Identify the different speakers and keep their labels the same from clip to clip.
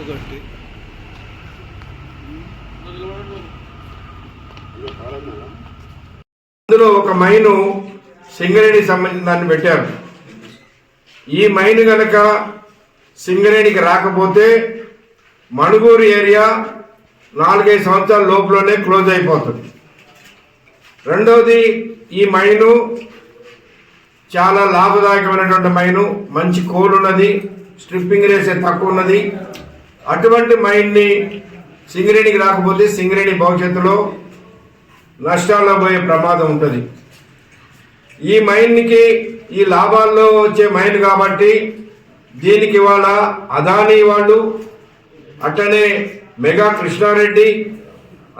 Speaker 1: ఒకటి
Speaker 2: అందులో ఒక మైను సింగరేణికి సంబంధించిన దాన్ని పెట్టారు. ఈ మైను గనక సింగరేణికి రాకపోతే మణుగూరు ఏరియా నాలుగైదు సంవత్సరాల లోపలనే క్లోజ్ అయిపోతుంది. రెండవది ఈ మైను చాలా లాభదాయకమైనటువంటి మైను మంచి కోల్ ఉన్నది స్ట్రిప్పింగ్ రేసే తక్కువ ఉన్నది. అటువంటి మైండ్ని సింగరేణికి రాకపోతే సింగరేణి భవిష్యత్తులో నష్టాల్లో పోయే ప్రమాదం ఉంటుంది. ఈ మైండ్కి ఈ లాభాల్లో వచ్చే మైండ్ కాబట్టి దీనికి ఇవాళ అదానీ వాళ్ళు అట్లనే మెగా కృష్ణారెడ్డి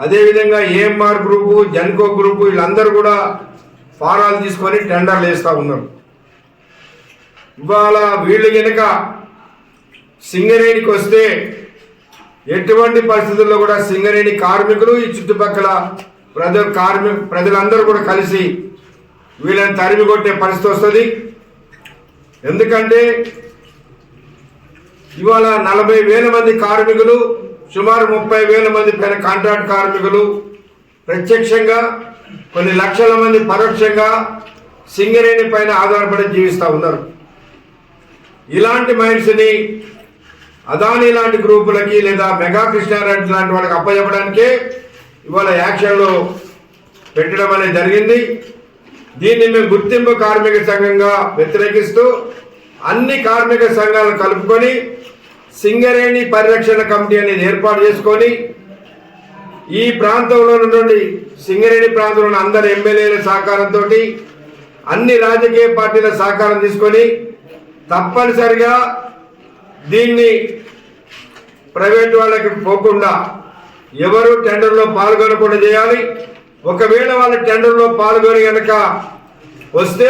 Speaker 2: అదేవిధంగా ఏఎంఆర్ గ్రూపు జన్కో గ్రూపు వీళ్ళందరూ కూడా ఫారాలు తీసుకొని టెండర్లు వేస్తూ ఉన్నారు. ఇవాళ వీళ్ళు కనుక సింగరేణికి వస్తే ఎటువంటి పరిస్థితుల్లో కూడా సింగరేణి కార్మికులు ఈ చుట్టుపక్కల ప్రజలు కార్మిక ప్రజలందరూ కూడా కలిసి వీళ్ళని తరిమి కొట్టే పరిస్థితి వస్తుంది. ఎందుకంటే ఇవాళ నలభై వేల మంది కార్మికులు సుమారు ముప్పై వేల మంది పైన కాంట్రాక్ట్ కార్మికులు ప్రత్యక్షంగా కొన్ని లక్షల మంది పరోక్షంగా సింగరేణి పైన ఆధారపడి జీవిస్తూ ఉన్నారు. ఇలాంటి మైండ్స్ని అదానీ లాంటి గ్రూపులకి లేదా మెగా కృష్ణారెడ్డి లాంటి వాళ్ళకి అప్పచెప్పడానికే ఇవాళ యాక్షన్లో పెట్టడం అనేది జరిగింది. దీన్ని మేము గుర్తింపు కార్మిక సంఘంగా వ్యతిరేకిస్తూ అన్ని కార్మిక సంఘాలను కలుపుకొని సింగరేణి పరిరక్షణ కమిటీ అనేది ఏర్పాటు చేసుకొని ఈ ప్రాంతంలో నుండి సింగరేణి ప్రాంతంలో ఉన్న అందరి ఎమ్మెల్యేల సహకారంతో అన్ని రాజకీయ పార్టీల సహకారం తీసుకొని తప్పనిసరిగా దీన్ని ప్రైవేట్ వాళ్ళకి పోకుండా ఎవరు టెండర్లో పాల్గొనకుండా చేయాలి. ఒకవేళ వాళ్ళ టెండర్లో పాల్గొని కనుక వస్తే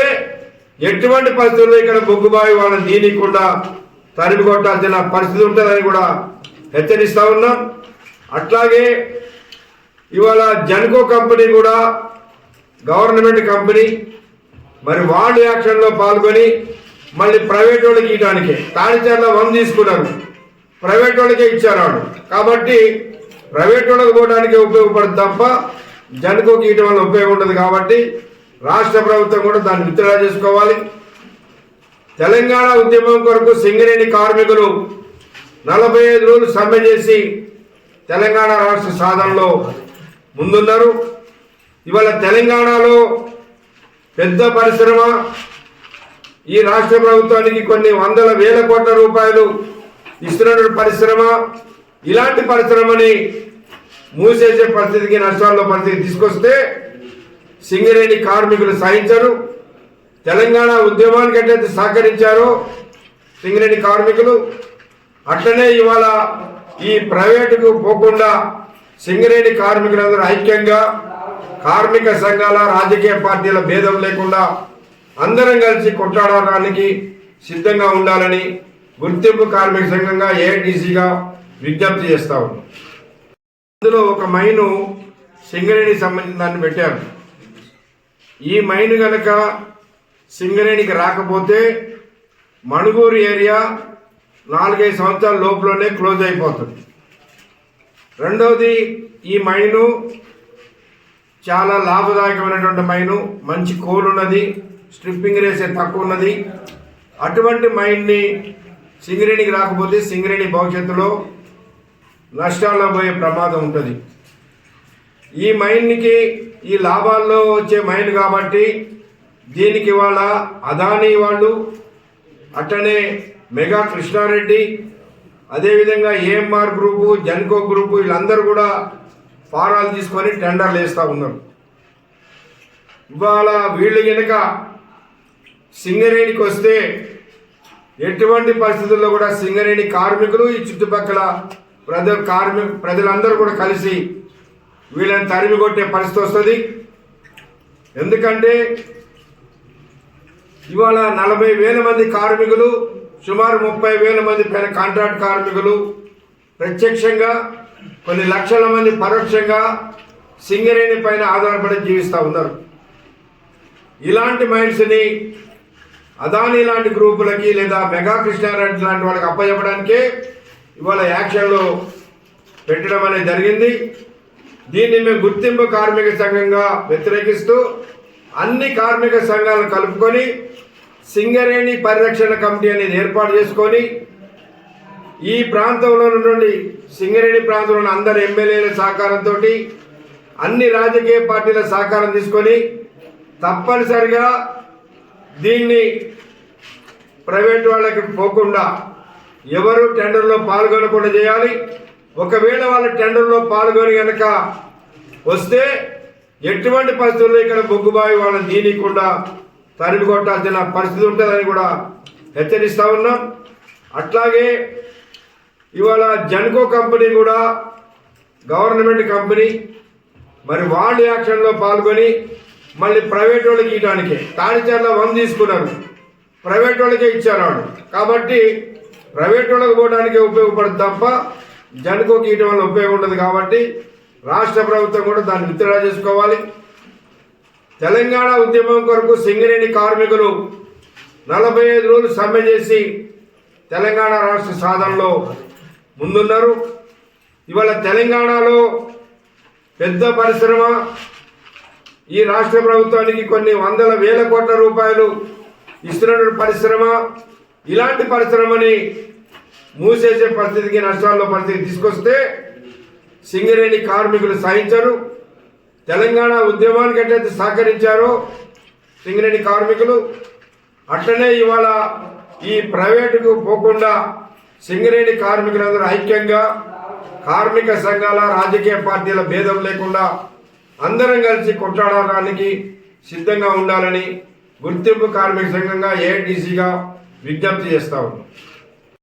Speaker 2: ఎటువంటి పరిస్థితుల్లో ఇక్కడ బొగ్గుబావి వాళ్ళని దీనికుండా తరిమి కొట్టాల్సిన పరిస్థితి ఉంటుందని కూడా హెచ్చరిస్తూ ఉన్నాం. అట్లాగే ఇవాళ జన్కో కంపెనీ కూడా గవర్నమెంట్ కంపెనీ మరి వాళ్ళు యాక్షన్లో పాల్గొని మళ్ళీ ప్రైవేట్ వాళ్ళకి ఇవ్వడానికే. తాడిచర్ల వన్ తీసుకున్నారు ప్రైవేట్ వాళ్ళకే ఇచ్చారు వాళ్ళు కాబట్టి ప్రైవేట్ వాళ్ళకి పోవడానికి ఉపయోగపడదు తప్ప జనకోకి ఇవ్వడం వల్ల ఉపయోగం ఉండదు కాబట్టి రాష్ట్ర ప్రభుత్వం కూడా దాన్ని విత్డ్రా చేసుకోవాలి. తెలంగాణ ఉద్యమం కొరకు సింగరేణి కార్మికులు నలభై ఐదు రోజులు సమ్మె చేసి తెలంగాణ రాష్ట్ర సాధనలో ముందున్నారు. ఇవాళ తెలంగాణలో పెద్ద పరిశ్రమ ఈ రాష్ట్ర ప్రభుత్వానికి కొన్ని వందల వేల కోట్ల రూపాయలు ఇస్తున్న పరిశ్రమ ఇలాంటి పరిశ్రమని మూసేసే పరిస్థితికి నష్టాల్లో పరిస్థితి తీసుకొస్తే సింగరేణి కార్మికులు సహించరు. తెలంగాణ ఉద్యమానికి ఎట్లయితే సహకరించారో సింగరేణి కార్మికులు అట్లనే ఇవాళ ఈ ప్రైవేటుకు పోకుండా సింగరేణి కార్మికులందరూ ఐక్యంగా కార్మిక సంఘాల రాజకీయ పార్టీల భేదం లేకుండా అందరం కలిసి కొట్లాడడానికి సిద్ధంగా ఉండాలని గుర్తింపు కార్మిక సంఘంగా ఏఐటీసీగా విజ్ఞప్తి చేస్తా ఉన్నాం. అందులో ఒక మైను సింగరేణికి సంబంధించిన దాన్ని పెట్టారు. ఈ మైన్ గనక సింగరేణికి రాకపోతే మణుగూరు ఏరియా నాలుగైదు సంవత్సరాల లోపలనే క్లోజ్ అయిపోతుంది. రెండవది ఈ మైను చాలా లాభదాయకమైనటువంటి మైను మంచి కోల్ ఉన్నది స్ట్రిప్పింగ్ రేసే తక్కువ ఉన్నది అటువంటి మైండ్ని సింగరేణికి రాకపోతే సింగరేణి భవిష్యత్తులో నష్టాల్లో పోయే ప్రమాదం ఉంటుంది. ఈ మైండ్కి ఈ లాభాల్లో వచ్చే మైండ్ కాబట్టి దీనికి ఇవాళ అదానీ వాళ్ళు అట్లనే మెగా కృష్ణారెడ్డి అదేవిధంగా ఏఎంఆర్ గ్రూపు జన్కో గ్రూపు వీళ్ళందరూ కూడా ఫారాలు తీసుకొని టెండర్లు వేస్తూ ఉన్నారు. ఇవాళ వీళ్ళు కనుక సింగరేణికి వస్తే ఎటువంటి పరిస్థితుల్లో కూడా సింగరేణి కార్మికులు ఈ చుట్టుపక్కల ప్రజ కార్మిక ప్రజలందరూ కూడా కలిసి వీళ్ళని తరిమి కొట్టే పరిస్థితి వస్తుంది. ఎందుకంటే ఇవాళ నలభై వేల మంది కార్మికులు సుమారు ముప్పై వేల మంది పైన కాంట్రాక్ట్ కార్మికులు ప్రత్యక్షంగా కొన్ని లక్షల మంది పరోక్షంగా సింగరేణి పైన ఆధారపడి జీవిస్తూ ఉన్నారు. ఇలాంటి మైండ్స్ని అదానీ లాంటి గ్రూపులకి లేదా మెగా కృష్ణారెడ్డి లాంటి వాళ్ళకి అప్పచెప్పడానికే ఇవాళ యాక్షన్లో పెట్టడం అనేది జరిగింది. దీన్ని మేము గుర్తింపు కార్మిక సంఘంగా వ్యతిరేకిస్తూ అన్ని కార్మిక సంఘాలను కలుపుకొని సింగరేణి పరిరక్షణ కమిటీ అనేది ఏర్పాటు చేసుకొని ఈ ప్రాంతంలో నుండి సింగరేణి ప్రాంతంలో ఉన్న అందరు ఎమ్మెల్యేల సహకారంతో అన్ని రాజకీయ పార్టీల సహకారం తీసుకొని తప్పనిసరిగా దీన్ని ప్రైవేట్ వాళ్ళకి పోకుండా ఎవరు టెండర్లో పాల్గొనకుండా చేయాలి. ఒకవేళ వాళ్ళ టెండర్లో పాల్గొని కనుక వస్తే ఎటువంటి పరిస్థితుల్లో ఇక్కడ బొగ్గుబావి వాళ్ళని దీనికుండా తరిమి కొట్టాల్సిన పరిస్థితి ఉంటుందని కూడా హెచ్చరిస్తూ ఉన్నాం. అట్లాగే ఇవాళ జన్కో కంపెనీ కూడా గవర్నమెంట్ కంపెనీ మరి వాళ్ళు యాక్షన్లో పాల్గొని మళ్ళీ ప్రైవేట్ వాళ్ళకి ఇవ్వడానికి. తాడిచర్ల వన్ తీసుకున్నారు. ప్రైవేట్ వాళ్ళకే ఇచ్చారు వాళ్ళు కాబట్టి ప్రైవేట్ వాళ్ళకి పోవడానికే ఉపయోగపడదు తప్ప జనకోకి ఇవ్వడం వల్ల ఉపయోగం ఉండదు కాబట్టి రాష్ట్ర ప్రభుత్వం కూడా దాన్ని విత్డ్రా చేసుకోవాలి. తెలంగాణ ఉద్యమం కొరకు సింగరేణి కార్మికులు నలభై ఐదు రోజులు సమ్మె చేసి తెలంగాణ రాష్ట్ర సాధనలో ముందున్నారు. ఇవాళ తెలంగాణలో పెద్ద పరిశ్రమ ఈ రాష్ట్ర ప్రభుత్వానికి కొన్ని వందల వేల కోట్ల రూపాయలు ఇస్తున్న పరిశ్రమ ఇలాంటి పరిశ్రమని మూసేసే పరిస్థితికి నష్టాల్లో పరిస్థితి తీసుకొస్తే సింగరేణి కార్మికులు సహించరు. తెలంగాణ ఉద్యమానికి ఎట్లయితే సహకరించారో సింగరేణి కార్మికులు అట్లనే ఇవాళ ఈ ప్రైవేటుకు పోకుండా సింగరేణి కార్మికులందరూ ఐక్యంగా కార్మిక సంఘాల రాజకీయ పార్టీల భేదం లేకుండా అందరం కలిసి కొట్లాడడానికి సిద్ధంగా ఉండాలని గుర్తింపు కార్మిక సంఘంగా ఏఐటీసీగా విజ్ఞప్తి చేస్తా ఉన్నాం.